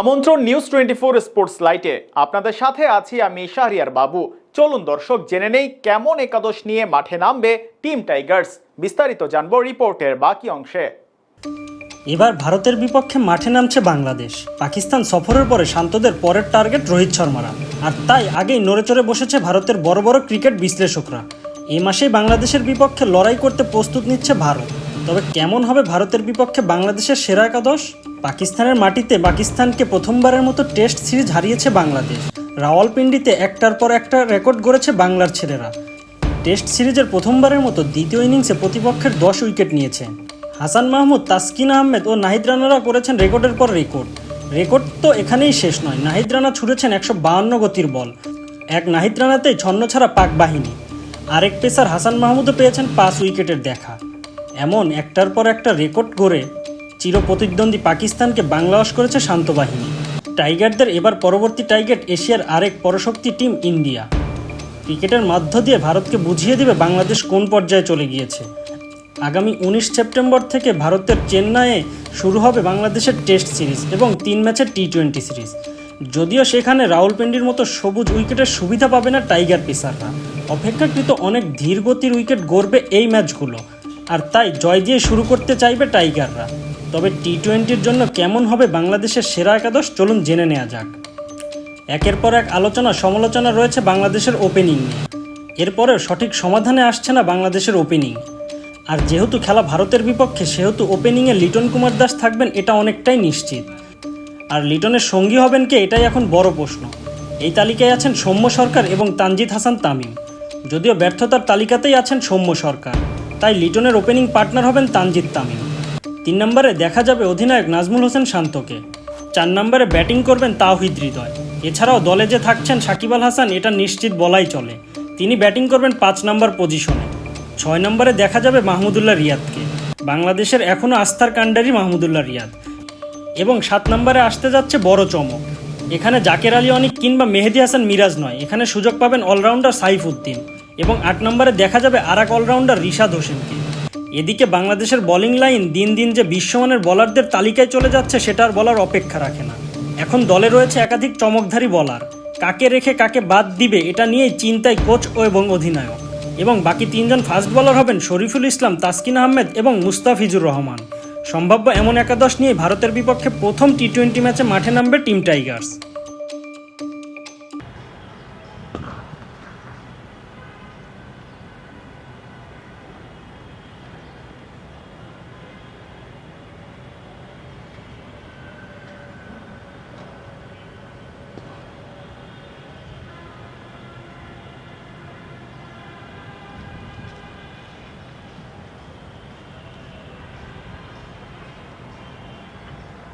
আমন্ত্রণ news twenty four sports লাইটে আপনাদের সাথে আছি আমি শাহরিয়ার বাবু। চলুন দর্শক, জেনে নেই কেমন একাদশ নিয়ে মাঠে নামবে টিম টাইগার্স বিস্তারিত জানব রিপোর্টের বাকি অংশে। এবার ভারতের বিপক্ষে মাঠে নামছে বাংলাদেশ। পাকিস্তান সফরের পরে শান্তদের পরের টার্গেট রোহিত শর্মারা। আর তাই আগেই নড়ে চড়ে বসেছে ভারতের বড় বড় ক্রিকেট বিশ্লেষকরা। এই মাসেই বাংলাদেশের বিপক্ষে লড়াই করতে প্রস্তুত নিচ্ছে ভারত। তবে কেমন হবে ভারতের বিপক্ষে বাংলাদেশের সেরা একাদশ? পাকিস্তানের মাটিতে পাকিস্তানকে প্রথমবারের মতো টেস্ট সিরিজ হারিয়েছে বাংলাদেশ। রাওয়ালপিন্ডিতে একটার পর একটা রেকর্ড গড়েছে বাংলার ছেলেরা। টেস্ট সিরিজের প্রথমবারের মতো দ্বিতীয় ইনিংসে প্রতিপক্ষের দশ উইকেট নিয়েছে হাসান মাহমুদ, তাসকিন আহমেদ ও নাহিদ রানারা করেছেন রেকর্ডের পর রেকর্ড। রেকর্ড তো এখানেই শেষ নয়, নাহিদ রানা ছুড়েছেন একশো বাহান্ন গতির বল। এক নাহিদ রানাতেই ছন্ন ছাড়া পাক বাহিনী। আরেক পেসার হাসান মাহমুদও পেয়েছেন পাঁচ উইকেটের দেখা। এমন একটার পর একটা রেকর্ড গড়ে চিরপ্রতিদ্বন্দ্বী পাকিস্তানকে বাংলাবাস করেছে শান্ত বাহিনী। টাইগারদের এবার পরবর্তী টার্গেট এশিয়ার আরেক পরশক্তি টিম ইন্ডিয়া। ক্রিকেটের মাধ্য দিয়ে ভারতকে বুঝিয়ে দেবে বাংলাদেশ কোন পর্যায়ে চলে গিয়েছে। আগামী উনিশ সেপ্টেম্বর থেকে ভারতের চেন্নাইয়ে শুরু হবে বাংলাদেশের টেস্ট সিরিজ এবং তিন ম্যাচের টি টোয়েন্টি সিরিজ। যদিও সেখানে রাহুলপিন্ডির মতো সবুজ উইকেটের সুবিধা পাবে না টাইগার পেসাররা। অপেক্ষাকৃত অনেক ধীর গতির উইকেট গড়বে এই ম্যাচগুলো। আর তাই জয় দিয়ে শুরু করতে চাইবে টাইগাররা। তবে টি টোয়েন্টির জন্য কেমন হবে বাংলাদেশের সেরা একাদশ, চলুন জেনে নেওয়া যাক। একের পর এক আলোচনা, সমালোচনা রয়েছে বাংলাদেশের ওপেনিং নিয়ে। এরপরেও সঠিক সমাধানে আসছে না বাংলাদেশের ওপেনিং আর যেহেতু খেলা ভারতের বিপক্ষে, সেহেতু ওপেনিংয়ে লিটন কুমার দাস থাকবেন, এটা অনেকটাই নিশ্চিত। আর লিটনের সঙ্গী হবেন কে, এটাই এখন বড় প্রশ্ন। এই তালিকায় আছেন সৌম্য সরকার এবং তানজিদ হাসান তামিম। যদিও ব্যর্থতার তালিকাতেই আছেন সৌম্য সরকার। তাই লিটনের ওপেনিং পার্টনার হবেন তানজিদ তামিম। তিন নম্বরে দেখা যাবে অধিনায়ক নাজমুল হোসেন শান্তকে। চার নম্বরে ব্যাটিং করবেন তাওহিদ হৃদয়। এছাড়াও দলে যে থাকছেন সাকিব আল হাসান, এটা নিশ্চিত বলাই চলে। তিনি ব্যাটিং করবেন পাঁচ নম্বর পজিশনে ছয় নম্বরে দেখা যাবে মাহমুদুল্লাহ রিয়াদকে। বাংলাদেশের এখনও আস্থার কাণ্ডারি মাহমুদুল্লাহ রিয়াদ। এবং সাত নম্বরে আসতে যাচ্ছে বড় চমক। এখানে জাকের আলী অনিক কিংবা মেহেদি হাসান মিরাজ নয়। এখানে সুযোগ পাবেন অলরাউন্ডার সাইফ উদ্দিন। এবং আট নম্বরে দেখা যাবে আর এক অলরাউন্ডার রিশাদ হোসেনকে। এদিকে বাংলাদেশের বোলিং লাইন দিন দিন যে বিশ্বমানের বলারদের তালিকায় চলে যাচ্ছে সেটার বলার অপেক্ষা রাখে না। এখন দলে রয়েছে একাধিক চমকধারী বলার। কাকে রেখে কাকে বাদ দিবে, এটা নিয়েই চিন্তায় কোচ ও এবং অধিনায়ক। এবং বাকি তিনজন ফাস্ট বলার হবেন শরীফুল ইসলাম, তাসকিন আহমেদ এবং মুস্তাফিজুর রহমান। সম্ভাব্য এমন একাদশ নিয়ে ভারতের বিপক্ষে প্রথম টি টোয়েন্টি ম্যাচে মাঠে নামবে টিম টাইগার্স।